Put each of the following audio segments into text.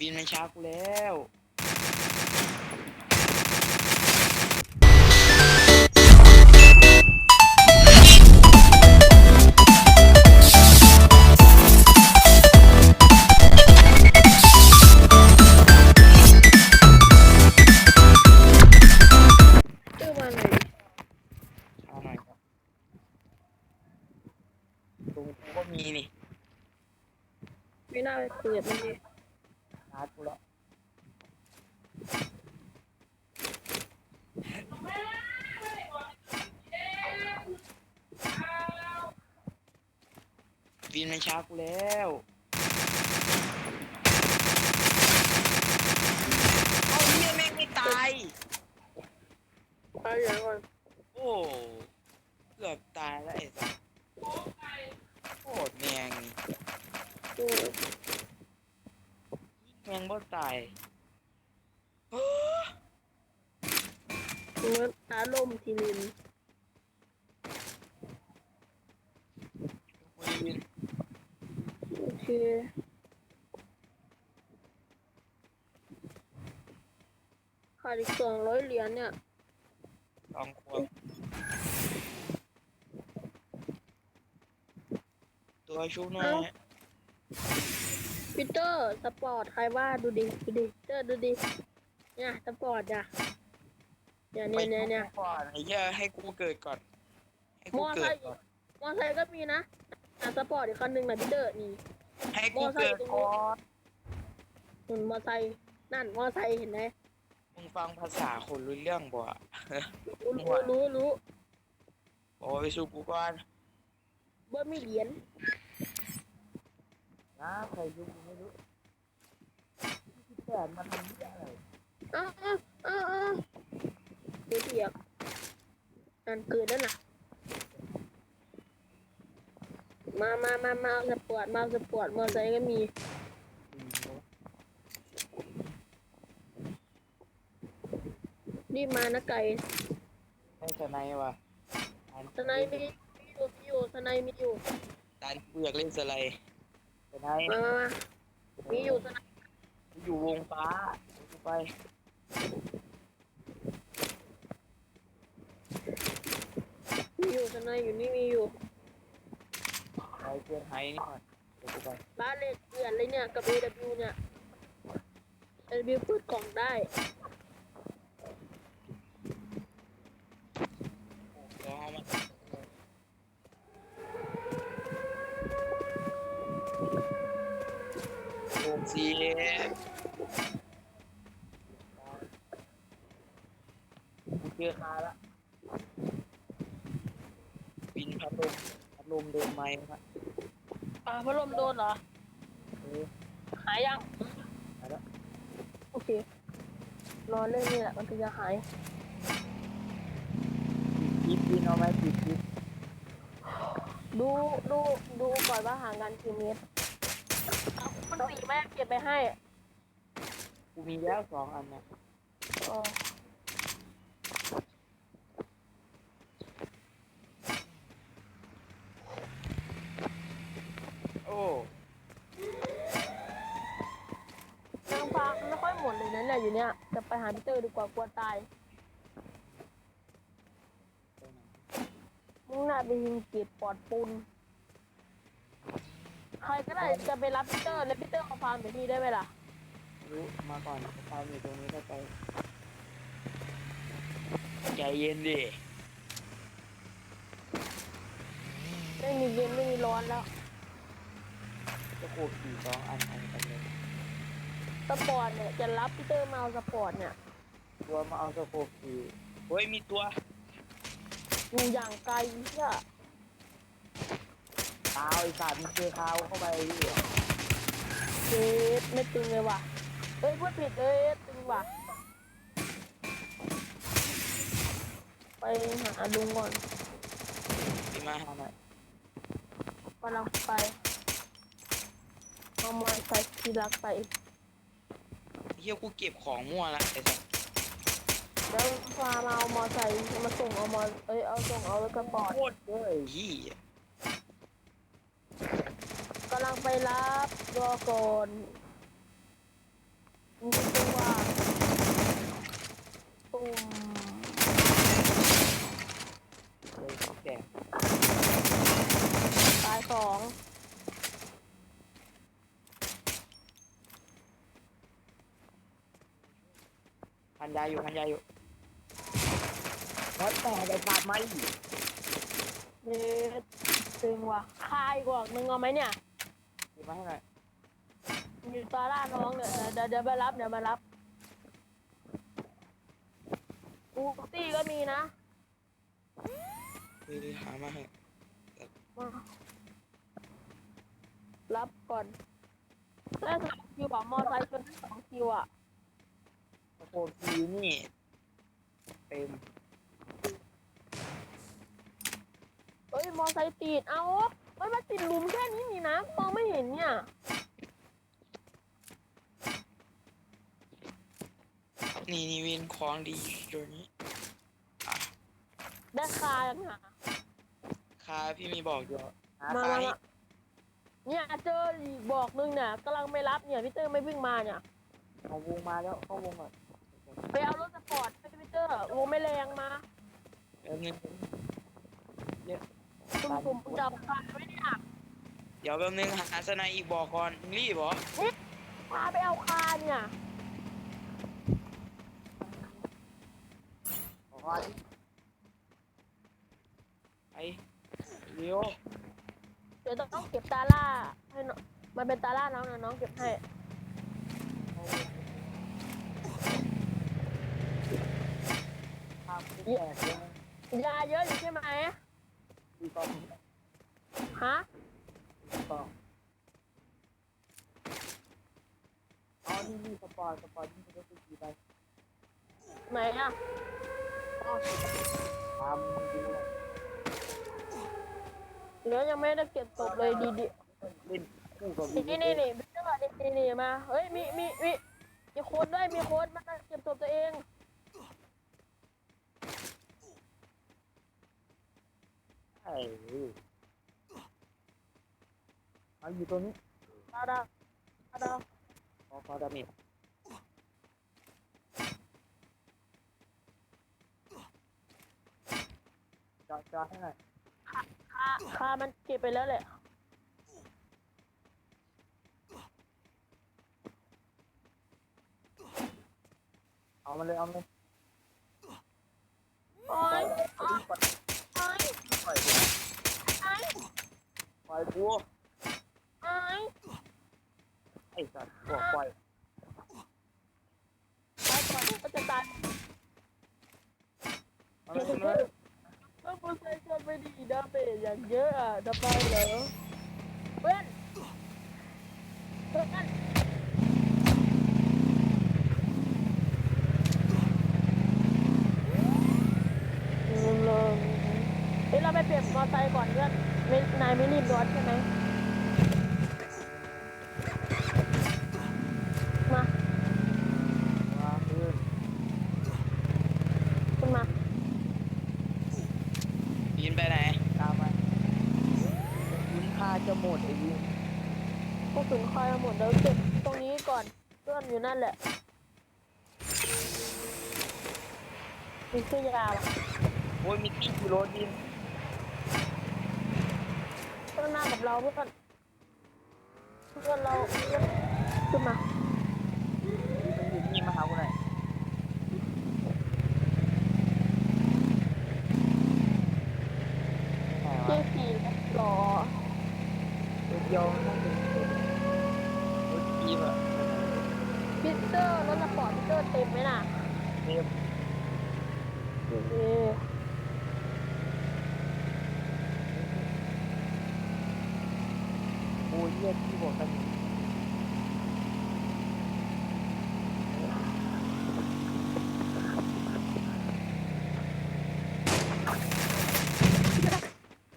วินมันช้ากูแล้วชื่อมาหน่อยช้าหน่อยครับตรงกูก็มีนี่ ไม่น่าไปเปิดมันดิ ชาร์จกูแล้ววินมันช้ากูแล้วเอาเฮียแม่งไม่ตายเอาอย่างก่อนโอ้เกือบตายแล้วไอ้สัสโคตรแมงนี่ อืมแมงบ่ตายเฮ้เหมือนอารมณ์ทีนินยวินโอเคขาดอีกสองร้อยเหรียญเนี่ยลองควบตัวชูหน่อย ปีเตอร์สปอร์ตใครว่าดูดิดูดิเตอร์ดูดิเนี่ยสปอร์ตอะเนี่ยเนี่ยเนี่ยเนี่ยไปก่อนไอ้เหี้ยให้กูเกิดก่อน ให้กูมอไซเกิดค์ก่อน มอไซค์ก็มีนะอะสปอร์ตอีกคันหนึ่งนะพี่เตอร์นี่ให้กูเกิดก่อนหุ่นมอไซค์นั่นมอไซค์เห็นไหมมึงฟังภาษาคนรู้เรื่องบ่อะรู้รู้รู้รู้บอกว่าไปสู้กูก่อนเบิร์มีเหรียญ นะใครสู้กูไม่รู้ที่แปดมันทำเหี้อะไรอ้าวอ้าวอ้าวเดี๋ยวเสียกนั่นเกิดแล้วน่ะมามามามาเอาสปอร์ตมาเอาสปอร์ตมอไซค์ก็มีรีบมานะไก่ให้สไนด์ว่ะสไนมีมีอยู่มีอยู่สไนมีอยู่ ตานกูอยากเล่นสไลด์ ไนด์มามามา มีอยู่สไนกูอยู่วงฟ้ากูไปมีอยู่สไนอยู่นี่มีอยู่ ไปเพื่อนไฮนี่ก่อนเดี๋ยวกูไปบ้านเลขเกลื่อนเลยเนี่ย กับ AW เนี่ย AW เปิดกล่องได้ ลองเอามา โอซีกูเจอคาละปินพัดลมพัดลมโดนไม้ครับอ่าพัดลมโดนเหรอ เออหายยังหายแล้วโอเค รอเรื่องนี้แหละมันถึงจะหาย ปิดปินเอาไหมปิดปิดดู ดู ดูก่อนว่าห่างกันกี่เมตร สีแม่เก็บไปให้กูมีแล้วสองอันนะอ๋อโอ้นางฟ้าไม่ค่อยหมดเลยนะเนี่ยอยู่เนี่ยจะไปหาพีเตอร์ดีกว่ากลัวตายมึงน่าไปยิงเกียรปอดปูน ใครก็ได้จะไปรับพีเตอร์แล้วพีเตอร์เอาฟาร์มเดี๋ยวนี้ได้ไหมล่ะรู้มาก่อนตามอยู่ตรงนี้ก็ไปใจเย็นดิไม่มีเย็นไม่มีร้อนแล้วจะโคบสี่สองอันอันกันเลยสปอร์ตเนี่ยจะรับพีเตอร์มาเอาสปอร์ตเนี่ยตัวมาเอาสโคบสี่เฮ้ยมีตัวอยู่อย่างไกลเชี่ยตาวไอ้สัตว์มันเจอคาวเข้าไปดิเจ็ดไม่ตึงเลยว่ะเอ้ยพูดผิดเอ้ยตึงว่ะ ไปหาลุงก่อนพี่มาหาหน่อยกำลังไปเอามาใส่ทีรักไปเฮียกูเก็บของมั่วละไอ้สัตว์เดี๋ยวพามาเอามอไซค์มาส่งเอามอเอ้ยเอาส่งเอารถกระป๋อโคตรเยอะไอ้เหี้ยกำลัง ไปรับรอก่อนมีตัวตุ่มเลยเขาแก่ตายสองพันยาอยู่พันยาอยู่วัดแต่ไปพาไหมเน็ตตึงว่ะคายกว่ามึงเอาไหมเนี่ยหยิ บมาให้หน่อยอยู่ตาล่าน้องเดี๋ยวเดี๋ยวเดี๋ยวไปรับเดี๋ยวมารับอูตี้ก็มีนะคือหามาให้มารับก่อนได้สองคิวอะมอไซค์จนได้สองคิวอะโอ้โหทีนี่เต็มเอ้ยมอไซค์ติดเอา มันมาติดหลุมแค่นี้นี่นะมองไม่เห็นเนี่ยนี่นี่วินของดีตัวนี้ได้คายังหาคาพี่มีบอกอยู่หามาคามาให้มาเนี่ยเจออีกบอกนึงเนี่ยกำลังไม่รับเนี่ยพี่เตอร์ไม่วิ่งมาเนี่ย เอาวงมาแล้วเข้าวงก่อนไปเอารถสปอร์ตไปพี่เตอร์วงไม่แรงมาเดี๋ยวนึง ซุ่มซุ่มจับคาไว้เนี่ยเดี๋ยวแป๊บนึงหาสนายอีกบอกก่อนมึงรีบเหรอพาไปเอาคาเนี่ยบอกก่อนไปเร็วเดี๋ยวต้องเก็บตาล่าให้น้องมันเป็นตาล่าน้องนะน้องเก็บให้ภาพไม่แตกเลยยาเยอะอยู่ใช่ไหมีกว่าฮะต่ออ๋อนี่นี่สปอร์สปอร์ตนี่มันก็คือกี่ใบไหนอะอ๋อทำดูเลยเดี๋ยยังไม่ได้เก็บศพเลยดีดีเล่นคู่กับๆนี่นี่นี่พี่เตอร์นี่นี่นี่มาเฮ้ยมีมีมีมีโค้ดด้วยมีโค้ดมาเก็บศพตัวเอง ใช่เอาอยู่ตรงนี้ดาวดาวดาวขอขอดาเมจจอดจอดให้หน่อยคาคามันเก็บไปแล้วแหละเอามาเลยเอามาเลย โอ้ยโอ้ยโอ้ย ปล่อยกู โอ้ย ปล่อย กูโอ้ยไอ้สัตว์บอกปล่อยตายก่อนก็จะตายเอามาเลยแล้วกูใช้เงินไปดีดาเมจอย่างเยอะอะทำไมเหรอเพื่อนเพื่อนเฮ้ยเราไปเปลี่ยนมอไซค์ก่อนเพื่อนไม่นายไม่รีบร้อนใช่ไหมมา มาคือ ขึ้นมา ยินไปไหนตามมาคุณค่า จะหมดไอ้ยิงพวกถึงคอยหมดแล้วเก็บตรงนี้ก่อนเพื่อนอยู่นั่นแหละมีเสื้อยาวอะโอ้ยมีที่กิโลดินเพื่อนหน้ากับเราเพื่อนเพื่อนเราเพื่อนขึ้นมา มันอยู่นี่มาหากูหน่อยไหน เจ๊ วะ สี่รอ ตัวเดี ยวมันต้องเป็นรถจีบอะพิเตอร์รถสปอร์ตพิเตอร์เต็มไหมน่ะเต็มโอเคโอ้ยเยี่ยที่บอกกันอยู่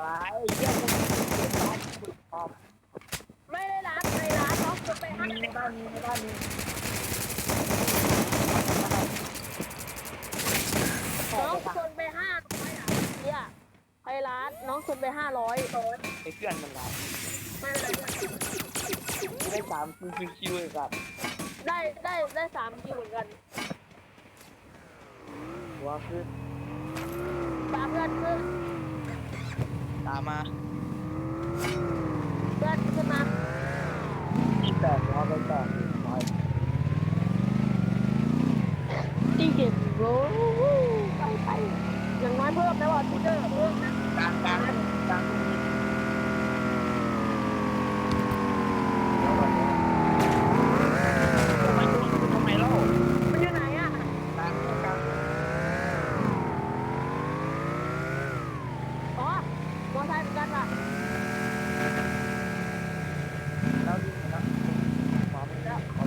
ว้ายเยี่ยมันเก็บร้านสุดขอบ ไม่ได้ร้านไม่ร้านน้องจะไป ให้มีในบ้านมีในบ้านมีน้องชนไปห้าร้อยอะเนี่ยใครร้านน้องชนไปห้าร้อยไอ้เพื่อนมันร้านไม่เป็นไรได้สามคิวคิวคิวเลยครับได้ได้ได้สามคิวเหมือนกันหัวขึ้นตามเพื่อนขึ้นตามมาเพื่อนขึ้นมา แตกหัวไปแตกไปตีเก็บโว้ไปไปอย่างน้อยเพิ่มนะว่าที่เจอเพิ่มนะกลางกลางกลางมทำไมเล่ามันอยู่ไหนอะกลางกลางอ๋อมอไซค์เหมือนกันว่ะ แล้วนี่นะความไม่ได้ขอ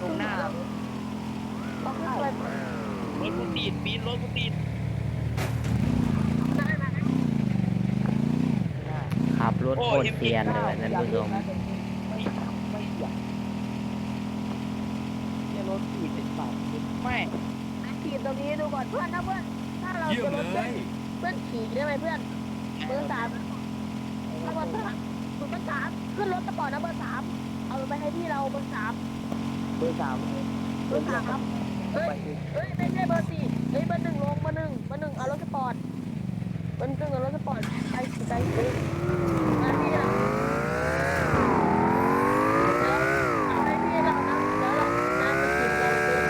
ตรงหน้า ต้องขึ้นไป รถกูตีดปีนรถกูตีด ได้ไหม ขับร ถโคตรเซียนเลยว่ะท่านผู้ชมไม่ไม่อยากเนี่ยรถตีดเป็นสายไม่ขี่ตรงนี้ดูก่อนเพื่อนนะเพื่อน ถ้าเราจะรถเพื่อนเพื่อนขี่ได้ไหมเพื่อนเบอร์สามถ้าเบอร์สามเบอร์สามขึ้นรถสปอร์ตนะเบอร์สามเอาไปให้พี่เราเบอร์สามเบอร์สามเบอร์สามครับเฮ้ยเฮ้ยไม่ใช่เบอร์สี่เฮ้ยเบอร์หนึ่งลงเบอร์หนึ่งเบอร์หนึ่งเอารถสปอร์ตเบอร์หนึ่งเอารถสปอร์ตไปไปเฮ้ยมาพี่อะเอาให้พี่เรานะแล้วเราน้ำไปกินเราซื้อ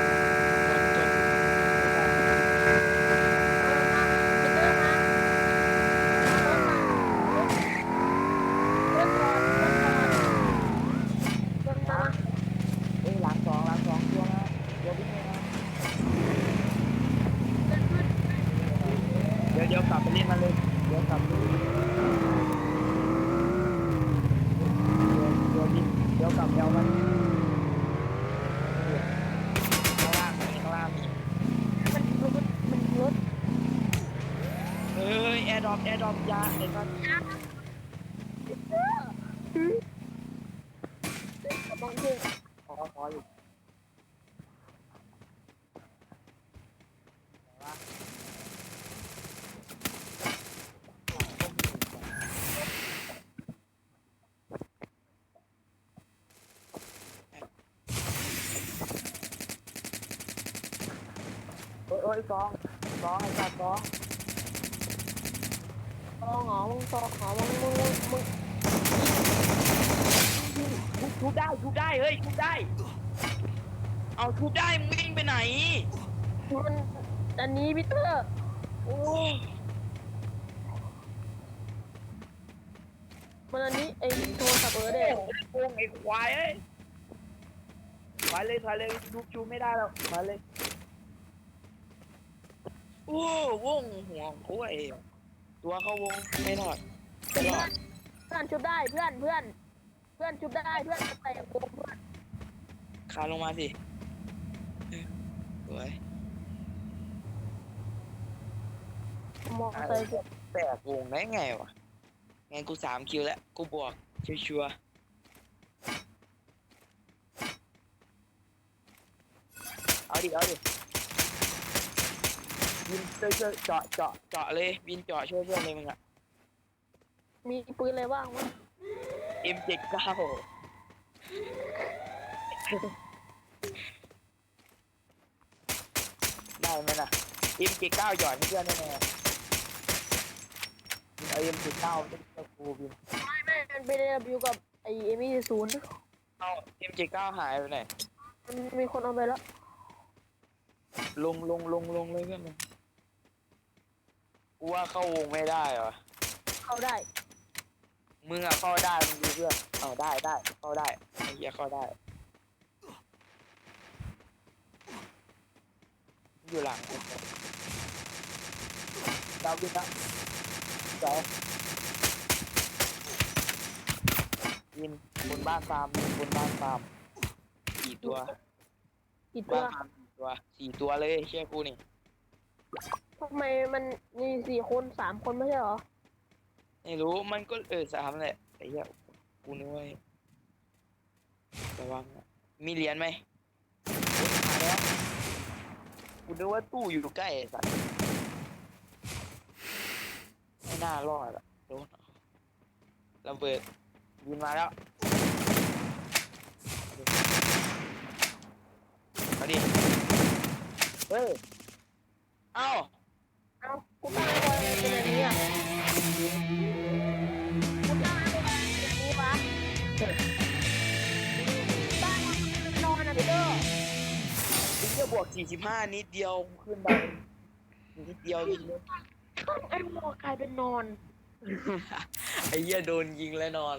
เอ้ยหลังสองหลังสองตัวนะตัวพี่นะ เดี๋ยวเดี๋ยวกลับไปเล่นมาเลย เดี๋ยวกลับดูเดี๋ยวบินเดี๋ยวกลับเดี๋ยวมัน ข้างล่างมีข้างล่างมีเฮ้ยแอ ร์ดรอปแอร์ดรอปยาไอ้นั่นขอขออยู่โอ้ยโอ้ยสองสองไอ้สัตว์สอง ทุบทุบได้ทุบได้เฮ้ยทุบได้ เอาทุบได้มึงวิ่งไปไหนอันนี้พีเตอร์โอ้มันอันนี้ไอ้โทรศัพท์เออเด็โกงไอ้ควายเอ้ยถอยเลยถอยเลยทุบชูไม่ได้แล้วถอยเลย โอ้วงห่วงโอ้ย ตัวเข้าวงไม่รอดไม่รอดเพื่อนชุบได้เพื่อนเพื่อน เพื่อนชุบได้เพื่อนแต่โกงเพื่อนคาลงมาสิสวยมองใส่เกือบแตกวงได้ไงวะไงกูสามคิวแล้วกูบวกชัวร์ๆเอาดิเอาดิ ยิงช่วยช่วยเจาะเจาะเจาะเลยบินเจาะช่วยเพื่อนเลยมึงอะ มีปืนอะไรบ้างวะ M79 ได้ไหมน่ะ M79 หย่อนให้เพื่อนได้ไหมอะมึงเอา M79 ไม่ได้กูบินไม่ไม่มันไปเรียบิวกับไอ้เอมี่ศูนย์เอา M79 หายไปไหน มันมีคนเอาไปแล้ว ลงลงลงลงเลยเพื่อนเลย กูว่าเข้าวงไม่ได้เหรอเข้าได้มึงอะเข้าได้มึงดูเพื่อนเอาได้ได้เข้าได้ไอ้เหี้ยเข้าได้อยู่หลังกูดาวบินนะเจ๋ยินบนบ้านฟาร์มยิงบนบ้านฟาร์มสี่ตัวกี่ตัวบ้านฟาร์มสี่ตัวสี่ตัวเลยเชื่อกูนี่ ทำไมมันมีสี่คนสามคนไม่ใช่เหรอ ไม่รู้มันก็เออสามแหละไอ้เหี้ยกูนึกว่าระวังนะมีเหรียญไหมมาแล้วกูนึกว่าตู้อยู่ใกล้ไอ้สัตว์ไม่น่ารอดอะโดนเอาระเบิดยิงมาแล้วเอาดิเฮ้ย เอ้าเอากูตั้งไอ้บอยเป็นแบบนี้อะกูตั้งไอ้บอยเป็นแบบนี้วะบ้านมันนอนอะพี่เด้อไอ้เหี้ยบวกสี่สิบห้านิดเดียวขึ้นไปนิดเดียวจริงไอ้หมวกกลายเป็นนอน ไอ้เหี้ยโดนยิงแล้วนอน